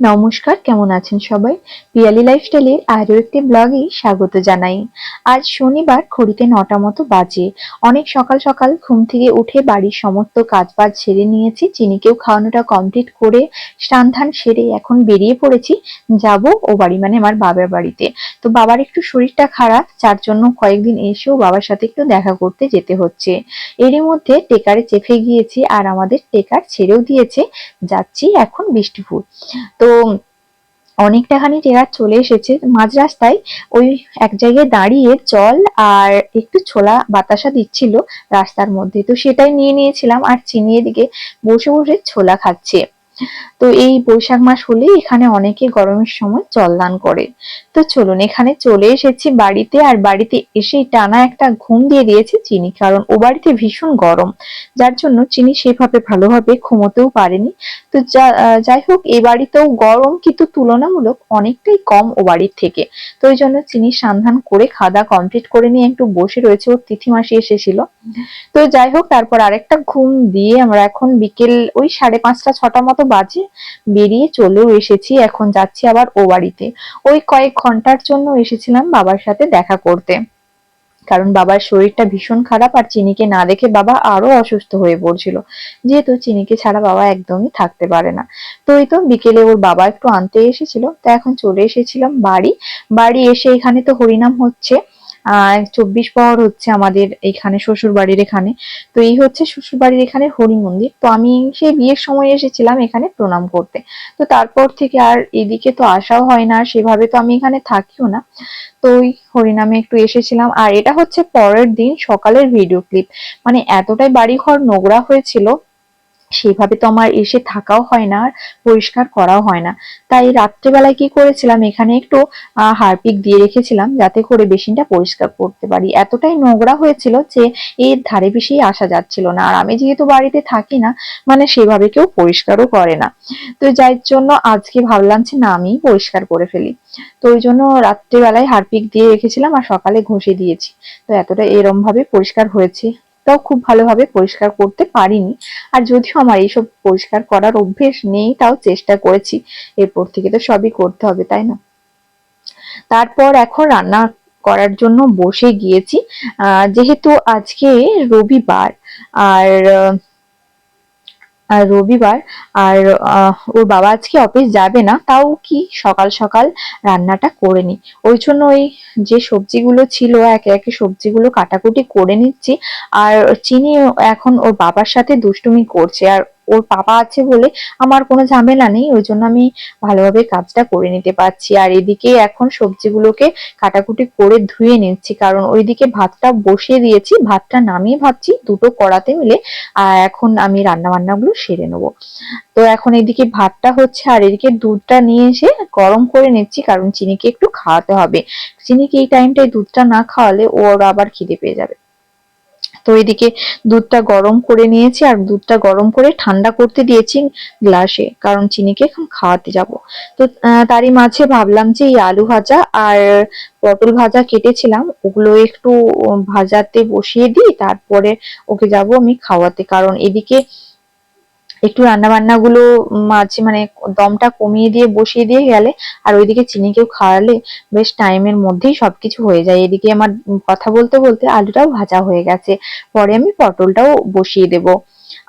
নমস্কার, কেমন আছেন সবাই? পিয়ালি লাইফস্টাইলের আরও একটি ব্লগে স্বাগত জানাই। আজ শনিবার ঘড়িতে নটা মতো বাজে। অনেক সকাল সকাল ঘুম থেকে উঠে বাড়ির সমস্ত কাজ কাজবাজ সেরে নিয়েছি। চিনিকেও খাওয়ানোটা কমপ্লিট করে স্নান ধান সেরে এখন বেরিয়ে পড়েছি। যাব ও বাড়ি মানে আমার বাবার বাড়িতে। তো বাবার একটু শরীরটা খারাপ, যার জন্য কয়েকদিন এসেও বাবার সাথে একটু দেখা করতে যেতে হচ্ছে। এরই মধ্যে টেকারে চেপে গিয়েছি আর আমাদের টেকার ছেড়েও দিয়েছে। যাচ্ছি এখন বৃষ্টিপুর। তো অনেকটাখানি টেরা চলে এসেছে মাঝ রাস্তায় ওই এক জায়গায় দাঁড়িয়ে জল আর একটু ছোলা বাতাসা দিচ্ছিল রাস্তার মধ্যে। তো সেটাই নিয়ে নিয়েছিলাম আর চিনি এদিকে বসে বসে ছোলা খাচ্ছে। তো এই বৈশাখ মাস হলে এখানে অনেকে গরমের সময় জল দান করে। তো চলুন, এখানে চলে এসেছি বাড়িতে আর বাড়িতে এসেই টানা একটা ঘুম দিয়ে দিয়েছে চিনি, কারণ ও বাড়িতে ভীষণ গরম। যার জন্য চিনি সেভাবে ভালোভাবে ঘুমোতেও পারেনি। তো যাই হোক, এ বাড়িতেও গরম কিন্তু তুলনামূলক অনেকটাই কম ও বাড়ির থেকে। তো ওই জন্য চিনি সন্ধান করে খাদা কমপ্লিট করে নিয়ে একটু বসে রয়েছে, ওর তিথি মাসি এসেছিল। তো যাই হোক, তারপর আরেকটা ঘুম দিয়ে আমরা এখন বিকেল ওই সাড়ে পাঁচটা ছটা মতো বাজে বেরিয়ে চলেও এসেছি, এখন যাচ্ছি আবার ও বাড়িতে। ওই কয়েক ঘণ্টার জন্য এসেছিলাম বাবার সাথে দেখা করতে। কারণ বাবার শরীরটা ভীষণ খারাপ আর চিনিকে না দেখে বাবা আরও অসুস্থ হয়ে পড়ছিল। যেহেতু চিনিকে ছাড়া বাবা একদমই থাকতে পারে না। তো ওই তো বিকেলে ওর বাবা একটু আনতে এসেছিল, তো এখন চলে এসেছিলাম বাড়ি। বাড়ি এসে এখানে তো হরিনাম হচ্ছে। চব্বিশ পর হচ্ছে আমাদের এখানে শ্বশুর বাড়ির এখানে। তো এই হচ্ছে শ্বশুর বাড়ির এখানে হরি মন্দির। তো আমি সেই বিয়ের সময় এসেছিলাম এখানে প্রণাম করতে। তো তারপর থেকে আর এদিকে তো আসাও হয় না সেভাবে তো আমি এখানে থাকিও না। তো ওই হরিনামে একটু এসেছিলাম। আর এটা হচ্ছে পরের দিন সকালের ভিডিও ক্লিপ মানে এতটাই বাড়িঘর নোংরা হয়েছিল সেভাবে তো আমার এসে থাকাও হয় না আর পরিষ্কার করাও হয় না। তাই রাত্রেবেলায় কি করেছিলাম? এখানে একটু হারপিক দিয়ে রেখেছিলাম যাতে করে বেসিনটা পরিষ্কার করতে পারি। এতটাই নোংরা হয়েছিল যে এর ধারে বেশি আসা যাচ্ছিল না। আর আমি যেহেতু বাড়িতে থাকি না মানে সেভাবে কেউ পরিষ্কারও করে না। তো যার জন্য আজকে ভাবলাম যে না আমি পরিষ্কার করে ফেলি। তো ওই জন্য রাত্রিবেলায় হারপিক দিয়ে রেখেছিলাম আর সকালে ঘষে দিয়েছি। তো এতটা এরম ভাবে পরিষ্কার হয়েছে। তাও খুব ভালোভাবে পরিষ্কার করতে পারিনি। আর যদিও আমার এইসব পরিষ্কার করার অভ্যেস নেই, তাও চেষ্টা করেছি। এরপর থেকে তো সবই করতে হবে, তাই না? তারপর এখন রান্না করার জন্য বসে গিয়েছি। যেহেতু আজকে রবিবার, আর রবিবার, আর ওর বাবা আজকে অফিস যাবে না, তাও কি সকাল সকাল রান্নাটা করে নি। ওই জন্য ওই যে সবজিগুলো ছিল, একে একে সবজিগুলো কাটাকুটি করে নিচ্ছি। আর চিনি এখন ওর বাবার সাথে দুষ্টুমি করছে, আর ওর পাপা আছে বলে আমার কোনো ঝামেলা নেই, ওই জন্য আমি ভালোভাবে কাজটা করে নিতে পারছি। আর এদিকে এখন সবজিগুলোকে কাটাকুটি করে ধুয়ে নিচ্ছি, কারণ ওইদিকে ভাতটা বসিয়ে দিয়েছি, ভাতটা নামিয়ে ভাবছি দুটো কড়াতে মিলে এখন আমি রান্না বান্নাগুলো সেরে নেব। তো এখন এদিকে ভাতটা হচ্ছে, আর এদিকে দুধটা নিয়ে এসে গরম করে নিচ্ছি, কারণ চিনিকে একটু খাওয়াতে হবে। চিনিকে এই টাইমটায় দুধটা না খাওয়ালে ওর আবার খিদে পেয়ে যাবে। তো এদিকে দুধটা গরম করে নিয়েছি আর দুধটা গরম করে ঠান্ডা করতে দিয়েছি গ্লাসে, কারণ চিনিকে এখন খাওয়াতে যাব। তো তারই মাঝে ভাবলাম যে এই আলু ভাজা আর পটল ভাজা কেটেছিলাম, ওগুলো একটু ভাজাতে বসিয়ে দিই, তারপরে ওকে যাব আমি খাওয়াতে। কারণ এদিকে একটু রান্না বান্না গুলো মাঝে মানে দমটা কমিয়ে দিয়ে, বসিয়ে দিয়ে গেলে, আর ওইদিকে চিনি কেউ খাওয়ালে বেশ টাইমের মধ্যেই সবকিছু হয়ে যায়। এদিকে আমার কথা বলতে বলতে আলুটাও ভাজা হয়ে গেছে। পরে আমি পটলটাও বসিয়ে দেবো।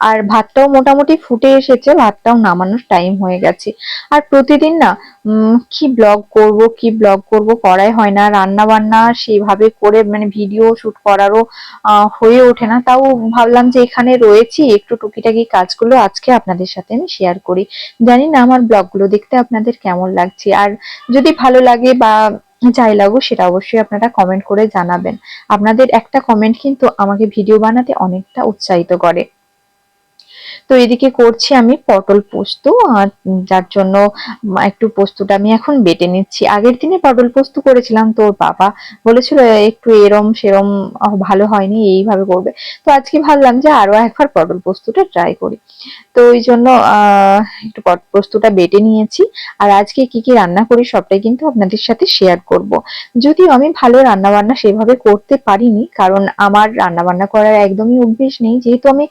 আর ভাতটাও মোটামুটি ফুটে এসেছে, ভাতটাও নামানোর টাইম হয়ে গেছে। আর প্রতিদিন না কি ব্লগ করব, কি ব্লগ করব করাই হয় না। রান্না বান্না সেভাবে করে মানে ভিডিও শুট করারও হয়ে ওঠে না। তাও ভাবলাম যে এখানে রয়েছি, একটু টুকিটাকি কাজগুলো আজকে আপনাদের সাথে আমি শেয়ার করি। জানি না আমার ব্লগগুলো দেখতে আপনাদের কেমন লাগছে। আর যদি ভালো লাগে বা যাই লাগুক, সেটা অবশ্যই আপনারা কমেন্ট করে জানাবেন। আপনাদের একটা কমেন্ট কিন্তু আমাকে ভিডিও বানাতে অনেকটা উৎসাহিত করে। তো এদিকে করছি আমি পটল পোস্ত, আর যার জন্য একটু পোস্তটা আমি এখন বেটে নিচ্ছি। আগের দিনে পটল পোস্ত করেছিলাম তো ওর বাবা বলেছিল, একটু এরম সেরম ভালো হয়নি, এইভাবে করবে। তো আজকে ভাবলাম যে আরও একবার পটল পোস্তটা ট্রাই করি। তো ওই জন্য একটু পোস্তটা বেটে নিয়েছি। আর আজকে কি কি রান্না করি সবটাই কিন্তু আপনাদের সাথে শেয়ার করব। যদিও আমি ভালো রান্না বান্না সেভাবে করতে পারিনি, কারণ আমার রান্না বান্না করার একদমই অভ্যেস নেই। যেহেতু আমি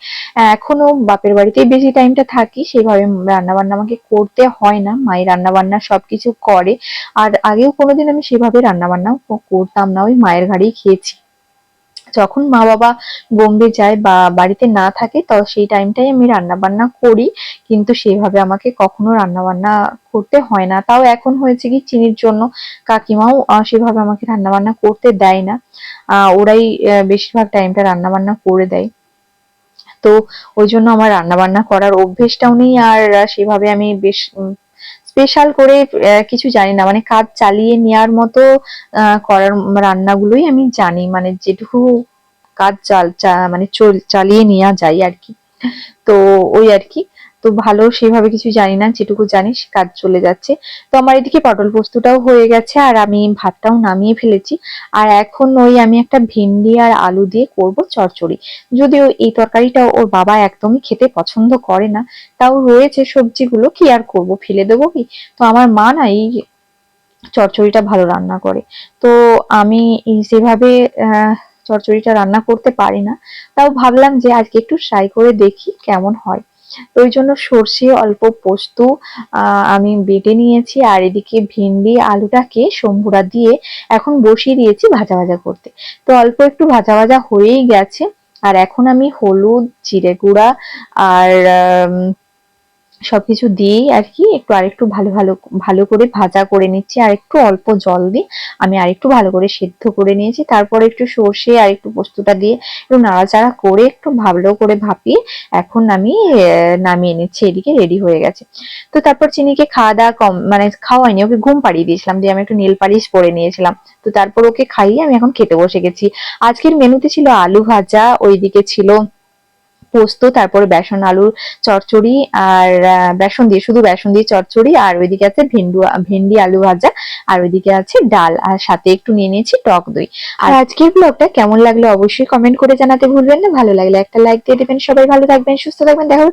এখনও বাপের বাড়ি বাড়িতেই বেশি টাইমটা থাকি সেভাবে রান্না বান্না আমাকে করতে হয় না। মাই রান্না বান্না সবকিছু করে। আর আগেও কোনোদিন আমি সেভাবে রান্না বান্নাও করতাম না, ওই মায়ের ঘাড়েই খেয়েছি। যখন মা বাবা বোম্বে যায় বা বাড়িতে না থাকে, তো সেই টাইমটাই আমি রান্না বান্না করি। কিন্তু সেভাবে আমাকে কখনো রান্না বান্না করতে হয় না। তাও এখন হয়েছে কি, চিনির জন্য কাকিমাও সেভাবে আমাকে রান্না বান্না করতে দেয় না। ওরাই বেশিরভাগ টাইমটা রান্না বান্না করে দেয়। তো ওই জন্য আমার রান্না বান্না করার অভ্যেসটাও নেই আর সেভাবে আমি বেশ স্পেশাল করে কিছু জানি না। মানে কাজ চালিয়ে নেওয়ার মতো করার রান্নাগুলোই আমি জানি। মানে যেটুকু কাজ চাল মানে চল- চালিয়ে নেওয়া যায় আর কি। তো ওই আর কি। তো ভালো সেভাবে কিছু জানি না যেটুকু জানিস কাজ চলে যাচ্ছে। তো আমার এদিকে পটল পোস্তটাও হয়ে গেছে আর আমি ভাতটাও নামিয়ে ফেলেছি। আর এখন ওই আমি একটা ভেন্ডি আর আলু দিয়ে করব চচ্চড়ি যদিও এই তরকারিটা ওর বাবা একদমই খেতে পছন্দ করে না তাও রয়েছে সবজিগুলো কি আর করব ফেলে দেবো কি? তো আমার মা না এই চচ্চড়িটা ভালো রান্না করে। তো আমি সেভাবে আহ, চচ্চড়িটা রান্না করতে পারি না। তাও ভাবলাম যে আজকে একটু ট্রাই করে দেখি কেমন হয়। তো ওই জন্য সর্ষে অল্প পোস্ত আমি বেটে নিয়েছি। আর এদিকে ভেন্ডি আলুটাকে শম্ভুরা দিয়ে এখন বসিয়ে দিয়েছি ভাজা ভাজা করতে। তো অল্প একটু ভাজা ভাজা হয়েই গেছে। আর এখন আমি হলুদ, জিরে গুঁড়া আর সবকিছু দিয়েই আর কি একটু আরেকটু ভালো ভালো ভালো করে ভাজা করে নিচ্ছি আর একটু অল্প জল দিয়ে আমি আরেকটু ভালো করে সেদ্ধ করে নিয়েছি। তারপরে একটু সর্ষে আর একটু পোস্তটা দিয়ে একটু নাড়াচাড়া করে একটু ভালো করে ভাপিয়ে এখন আমি নামিয়ে নিচ্ছি, এদিকে রেডি হয়ে গেছে। তো তারপর চিনিকে খাওয়া দাওয়া কম মানে খাওয়াইনি, ওকে ঘুম পাড়িয়ে দিয়েছিলাম দিয়ে আমি একটু নীল পালিশ পরে নিয়েছিলাম। তো তারপর ওকে খাইয়ে আমি এখন খেতে বসে গেছি। আজকের মেনুতে ছিল আলু ভাজা, ওইদিকে ছিল পোস্ত, তারপরে বেসন আলুর চচ্চড়ি আর বেসন দিয়ে, শুধু বেসন দিয়ে চচ্চড়ি আর ওইদিকে আছে ভেন্ডু, ভেন্ডি আলু ভাজা আর ওইদিকে আছে ডাল আর সাথে একটু নিয়ে নিয়েছি টক দই। আর আজকের ব্লগটা কেমন লাগল অবশ্যই কমেন্ট করে জানাতে ভুলবেন না, ভালো লাগলে একটা লাইক দিয়ে দেবেন, সবাই ভালো থাকবেন, সুস্থ থাকবেন, দেখা